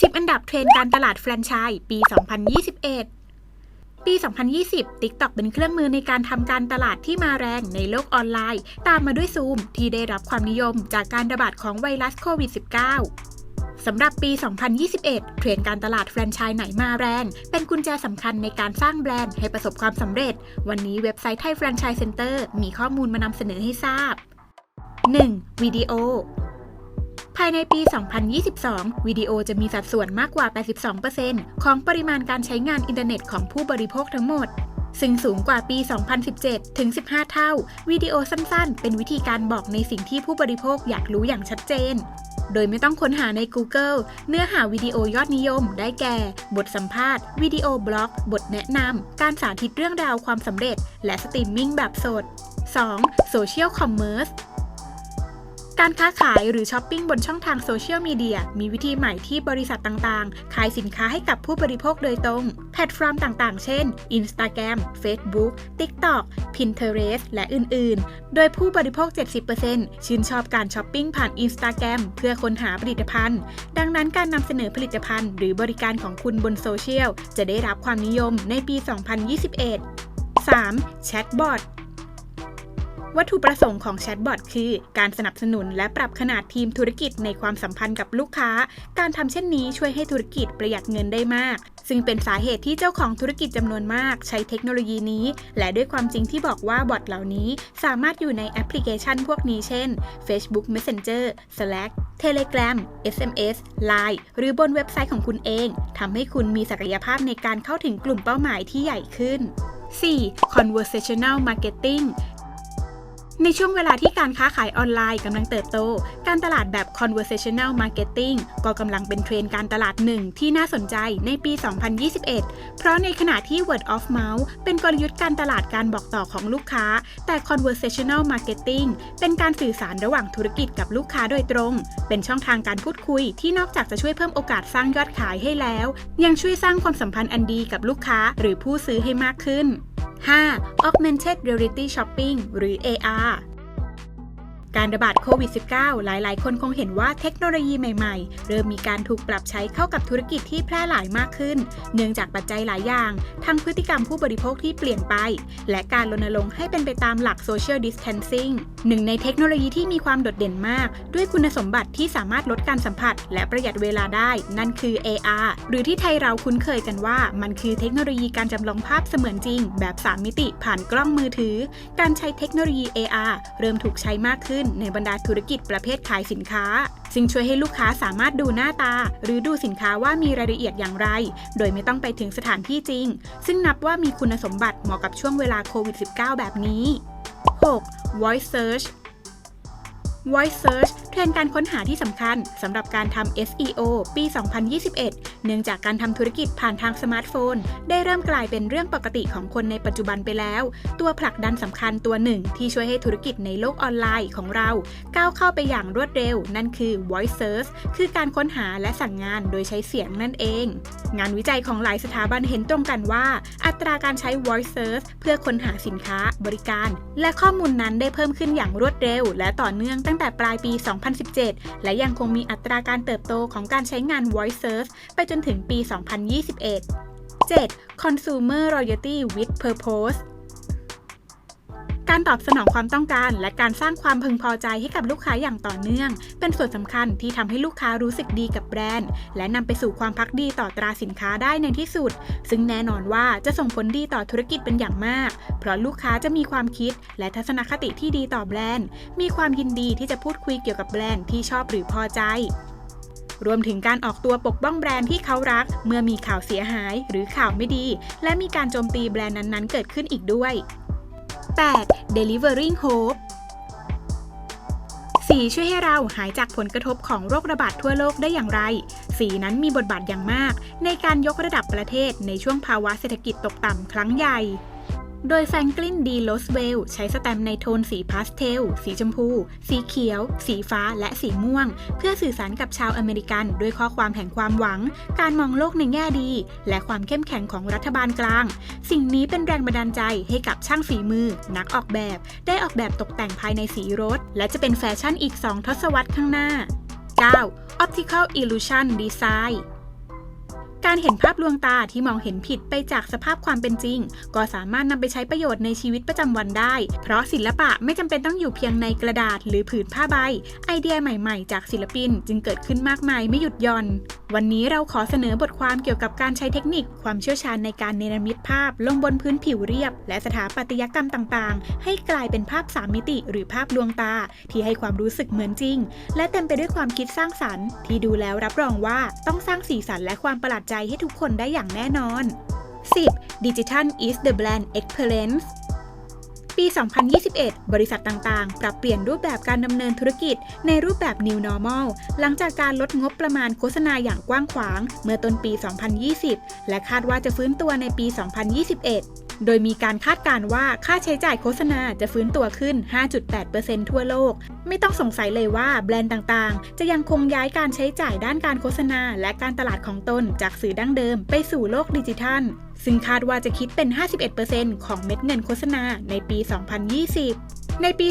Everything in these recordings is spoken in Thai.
10 อันดับเทรนด์การตลาดแฟรนไชส์ปี 2021 ปี 2020 TikTok เป็นเครื่องมือในการทำการตลาดที่มาแรงในโลกออนไลน์ ตามมาด้วยซูมที่ได้รับความนิยมจากการระบาดของไวรัสโควิด -19 สำหรับปี 2021 เทรนด์การตลาดแฟรนไชส์ไหนมาแรง เป็นกุญแจสำคัญในการสร้างแบรนด์ให้ประสบความสำเร็จ วันนี้เว็บไซต์ไทยแฟรนไชส์เซ็นเตอร์มีข้อมูลมานำเสนอให้ทราบ 1. วิดีโอ ภายในปี 2022 วิดีโอจะมีสัดส่วนมากกว่า 82%ของปริมาณการใช้งานอินเทอร์เน็ตของผู้บริโภคทั้งหมด ซึ่งสูงกว่าปี 2017 ถึง 15 เท่า วิดีโอสั้นๆ เป็นวิธีการบอกในสิ่งที่ผู้บริโภคอยากรู้อย่างชัดเจน โดยไม่ต้องค้นหาใน Google เนื้อหาวิดีโอยอดนิยม ได้แก่ บทสัมภาษณ์ วิดีโอบล็อก บทแนะนำ การสาธิตเรื่องราวความสำเร็จ และสตรีมมิ่งแบบสด 2. Social Commerce การค้าขายหรือช้อปปิ้งบนช่องทางโซเชียลมีเดียมีวิธีใหม่ที่บริษัทต่างๆ ขายสินค้าให้กับผู้บริโภคโดยตรง แพลตฟอร์มต่างๆ เช่น Instagram Facebook TikTok Pinterest และอื่นๆ โดยผู้บริโภค 70%ชื่นชอบการช้อปปิ้งผ่าน Instagram เพื่อค้นหาผลิตภัณฑ์ ดังนั้นการนำเสนอผลิตภัณฑ์หรือบริการของคุณบนโซเชียลจะได้รับความนิยมในปี 2021 3. แชทบอท วัตถุประสงค์ของแชทบอทคือ การสนับสนุนและปรับขนาดทีมธุรกิจในความสัมพันธ์กับลูกค้า การทำเช่นนี้ช่วยให้ธุรกิจประหยัดเงินได้มาก ซึ่งเป็นสาเหตุที่เจ้าของธุรกิจจำนวนมาก ใช้เทคโนโลยีนี้ และด้วยความจริงที่บอกว่าบอทเหล่านี้ สามารถอยู่ในแอปพลิเคชันพวกนี้เช่น Facebook Messenger Slack Telegram SMS Line หรือบนเว็บไซต์ของคุณเองทำให้คุณมีศักยภาพในการเข้าถึงกลุ่มเป้าหมายที่ใหญ่ขึ้น 4. conversational marketing ในช่วงเวลาที่การค้าขายออนไลน์กำลังเติบโต การตลาดแบบ conversational marketing ก็กำลังเป็นเทรนด์การตลาดหนึ่งที่น่าสนใจในปี 2021 เพราะในขณะที่ word of mouth เป็นกลยุทธ์การตลาดการบอกต่อของลูกค้า แต่ conversational marketing เป็นการสื่อสารระหว่างธุรกิจกับลูกค้าโดยตรง เป็นช่องทางการพูดคุยที่นอกจากจะช่วยเพิ่มโอกาสสร้างยอดขายให้แล้ว ยังช่วยสร้างความสัมพันธ์อันดีกับลูกค้าหรือผู้ซื้อให้มากขึ้น 5. Augmented Reality Shopping หรือ AR การระบาดโควิด -19 หลาย ๆ คนคงเห็นว่าเทคโนโลยีใหม่ ๆ เริ่มมีการถูกปรับใช้เข้ากับธุรกิจที่แพร่หลายมากขึ้น เนื่องจากปัจจัยหลายอย่าง ทั้งพฤติกรรมผู้บริโภคที่เปลี่ยนไป และการรณรงค์ให้เป็นไปตามหลัก Social Distancing หนึ่งในเทคโนโลยีที่มีความโดดเด่นมาก ด้วยคุณสมบัติที่สามารถลดการสัมผัส และประหยัดเวลาได้ นั่นคือ AR หรือที่ไทยเราคุ้นเคยกันว่า มันคือเทคโนโลยีการจำลองภาพเสมือนจริง แบบ 3 มิติผ่านกล้องมือถือ การใช้เทคโนโลยี AR เริ่มถูกใช้มากขึ้นขึ้นในบรรดาธุรกิจประเภทขายสินค้า ซึ่งช่วยให้ลูกค้าสามารถดูหน้าตา หรือดูสินค้าว่ามีรายละเอียดอย่างไร โดยไม่ต้องไปถึงสถานที่จริง ซึ่งนับว่ามีคุณสมบัติเหมาะกับช่วงเวลาโควิด -19 แบบนี้ 6. Voice Search Voice Search ทรนด์การค้นหาที่สำคัญสำหรับการทำ SEO ปี 2021 เนื่องจากการทำธุรกิจผ่านทางสมาร์ทโฟน ได้เริ่มกลายเป็นเรื่องปกติของคนในปัจจุบันไปแล้ว ตัวผลักดันสำคัญตัวหนึ่งที่ช่วยให้ธุรกิจในโลกออนไลน์ของเรา ก้าวเข้าไปอย่างรวดเร็ว นั่นคือ Voice Search คือการค้นหาและสั่งงานโดยใช้เสียงนั่นเอง งานวิจัยของหลายสถาบันเห็นตรงกันว่า อัตราการใช้ Voice Search เพื่อค้นหาสินค้า บริการ และข้อมูลนั้นได้เพิ่มขึ้นอย่างรวดเร็ว และต่อเนื่องตั้งแต่ปลายปี 2 2017 และยังคงมีอัตราการเติบโตของการใช้งาน Voice Search ไปจนถึงปี 2021 7. Consumer Loyalty with Purpose การตอบสนองความต้องการ และการสร้างความพึงพอใจให้กับลูกค้าอย่างต่อเนื่อง เป็นส่วนสำคัญที่ทำให้ลูกค้ารู้สึกดีกับแบรนด์ และนำไปสู่ความพักดีต่อตราสินค้าได้ในที่สุด ซึ่งแน่นอนว่าจะส่งผลดีต่อธุรกิจเป็นอย่างมาก เพราะลูกค้าจะมีความคิด และทัศนคติที่ดีต่อแบรนด์ มีความยินดีที่จะพูดคุยเกี่ยวกับแบรนด์ที่ชอบหรือพอใจรวมถึงการออกตัวปกป้องแบรนด์ที่เขารัก เมื่อมีข่าวเสียหายหรือข่าวไม่ดี และมีการโจมตีแบรนด์นั้นๆ เกิดขึ้นอีกด้วย 8. Delivering Hope สีช่วยให้เราหายจากผลกระทบของโรคระบาดทั่วโลกได้อย่างไร สีนั้นมีบทบาทอย่างมาก ในการยกระดับประเทศในช่วงภาวะเศรษฐกิจตกต่ำครั้งใหญ่ โดยแฟรงกลินดีโลสเวลใช้สแตมในโทนสีพาสเทล สีชมพู สีเขียว สีฟ้า และสีม่วง เพื่อสื่อสารกับชาวอเมริกันด้วยข้อความแห่งความหวัง การมองโลกในแง่ดี และความเข้มแข็งของรัฐบาลกลาง สิ่งนี้เป็นแรงบันดาลใจให้กับช่างฝีมือ นักออกแบบ ได้ออกแบบตกแต่งภายในสีรถ และจะเป็นแฟชั่นอีก 2 ทศวรรษข้างหน้า 9. Optical Illusion Design การเห็นภาพลวงตาที่มองเห็นผิดไปจากสภาพความเป็นจริง ก็สามารถนำไปใช้ประโยชน์ในชีวิตประจำวันได้ เพราะศิลปะไม่จำเป็นต้องอยู่เพียงในกระดาษหรือผืนผ้าใบ ไอเดียใหม่ๆ จากศิลปินจึงเกิดขึ้นมากมายไม่หยุดหย่อน วันนี้เราขอเสนอบทความเกี่ยวกับการใช้เทคนิค ความเชี่ยวชาญในการเนรมิตภาพ ลงบนพื้นผิวเรียบ และสถาปัตยกรรมต่างๆ ให้กลายเป็นภาพสามมิติ หรือภาพลวงตา ที่ให้ความรู้สึกเหมือนจริง และเต็มไปด้วยความคิดสร้างสรรค์ ที่ดูแล้วรับรองว่าต้องสร้างสีสันและความประหลาดใจให้ทุกคนได้อย่างแน่นอน 10. Digital is the brand experience ปี 2021 บริษัทต่างๆ ปรับเปลี่ยนรูปแบบการดำเนินธุรกิจในรูปแบบ New Normal หลังจากการลดงบประมาณโฆษณาอย่างกว้างขวาง เมื่อต้นปี 2020 และคาดว่าจะฟื้นตัวในปี 2021 โดยมีการคาดการณ์ว่าค่าใช้จ่ายโฆษณาจะฟื้นตัวขึ้น 5.8%ทั่วโลก ไม่ต้องสงสัยเลยว่าแบรนด์ต่างๆ จะยังคงย้ายการใช้จ่ายด้านการโฆษณา และการตลาดของตนจากสื่อดั้งเดิม ไปสู่โลกดิจิทัล ซึ่งคาดว่าจะคิดเป็น 51%ของเม็ดเงินโฆษณาในปี 2020 ในปี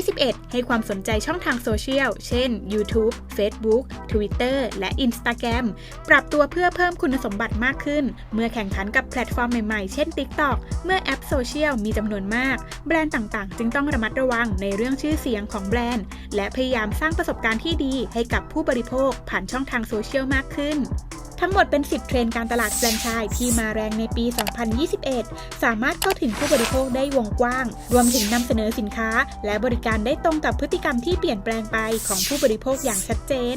2021 ให้ความสนใจช่องทางโซเชียล เช่น YouTube Facebook Twitter และ Instagram ปรับตัวเพื่อเพิ่มคุณสมบัติมากขึ้น เมื่อแข่งขันกับแพลตฟอร์มใหม่ๆ เช่น TikTok เมื่อแอปโซเชียลมีจำนวนมาก แบรนด์ต่างๆ จึงต้องระมัดระวังในเรื่องชื่อเสียงของแบรนด์ และพยายามสร้างประสบการณ์ที่ดีให้กับผู้บริโภคผ่านช่องทางโซเชียลมากขึ้น ทั้งหมดเป็น 10 เทรนด์การตลาดแฟรนไชส์ที่มาแรงในปี 2021 สามารถเข้าถึงผู้บริโภคได้วงกว้าง รวมถึงนำเสนอสินค้า และบริการได้ตรงกับพฤติกรรมที่เปลี่ยนแปลงไปของผู้บริโภคอย่างชัดเจน